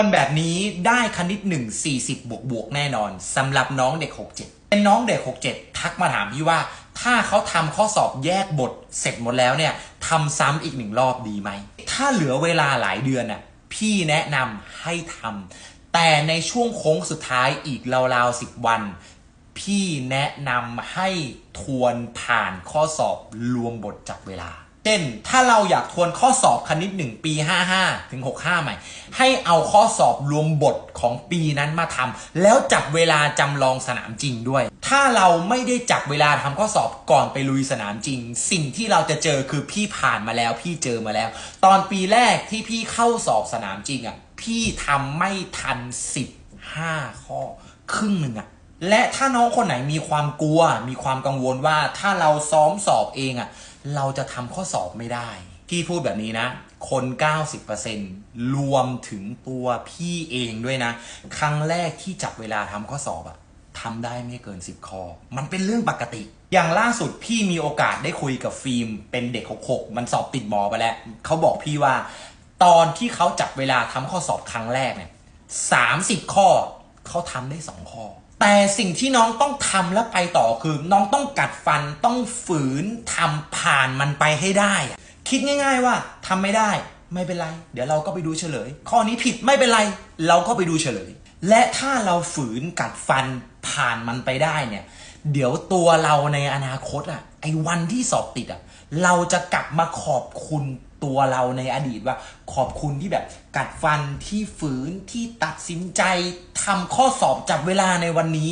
คนแบบนี้ได้คณิต 1 40 บวกบวกแน่นอนสำหรับน้องเด็ก 67 เป็นน้องเด็ก 67 ทักมาถามพี่ว่า ถ้าเขาทำข้อสอบแยกบทเสร็จหมดแล้วเนี่ยทำซ้ำอีกหนึ่งรอบดีไหม ถ้าเหลือเวลาหลายเดือนน่ะพี่แนะนำให้ทำแต่ในช่วงโค้งสุดท้ายอีกราวๆ 10 วัน พี่แนะนำให้ทวนผ่านข้อสอบรวมบทจับเวลา ช่น ถ้าเราอยากทวนข้อสอบคณิต 1 ปี 55 ถึง 65 ใหม่ ให้เอาข้อสอบรวมบทของปีนั้นมาทำแล้วจับเวลาจำลองสนามจริงด้วย ถ้าเราไม่ได้จับเวลาทำข้อสอบก่อนไปลุยสนามจริง สิ่งที่เราจะเจอคือพี่ผ่านมาแล้ว พี่เจอมาแล้ว ตอนปีแรกที่พี่เข้าสอบสนามจริงอะ พี่ทำไม่ทัน 15 ข้อ ครึ่งหนึ่งอะและถ้าน้องคนไหนมีความกลัว มีความกังวลว่าถ้าเราซ้อมสอบเองอะ่ะ เราจะทำข้อสอบไม่ได้พี่พูดแบบนี้นะ คน 90%รวมถึงตัวพี่เองด้วยนะ ครั้งแรกที่จับเวลาทำข้อสอบอะทำได้ไม่เกิน 10 ข้อ มันเป็นเรื่องปกติ อย่างล่าสุดพี่มีโอกาสได้คุยกับฟิล์ม เป็นเด็ก66มันสอบติดหมอไปแล้ว เขาบอกพี่ว่า ตอนที่เขาจับเวลาทำข้อสอบครั้งแรกเนี่ย30ข้อ เขาทำได้ 2 ข้อ แต่สิ่งที่น้องต้องทำและไปต่อคือ น้องต้องกัดฟันต้องฝืนทำผ่านมันไปให้ได้ คิดง่าย ๆว่าทำไม่ได้ ไม่เป็นไร เดี๋ยวเราก็ไปดูเฉลย ข้อนี้ผิดไม่เป็นไร เราก็ไปดูเฉลย และถ้าเราฝืนกัดฟันผ่านมันไปได้เนี่ย เดี๋ยวตัวเราในอนาคตอะไอ้วันที่สอบติดอะเราจะกลับมาขอบคุณ ตัวเราในอดีตว่า ขอบคุณที่แบบกัดฟันที่ฝืนที่ตัดสินใจทำข้อสอบจับเวลาในวันนี้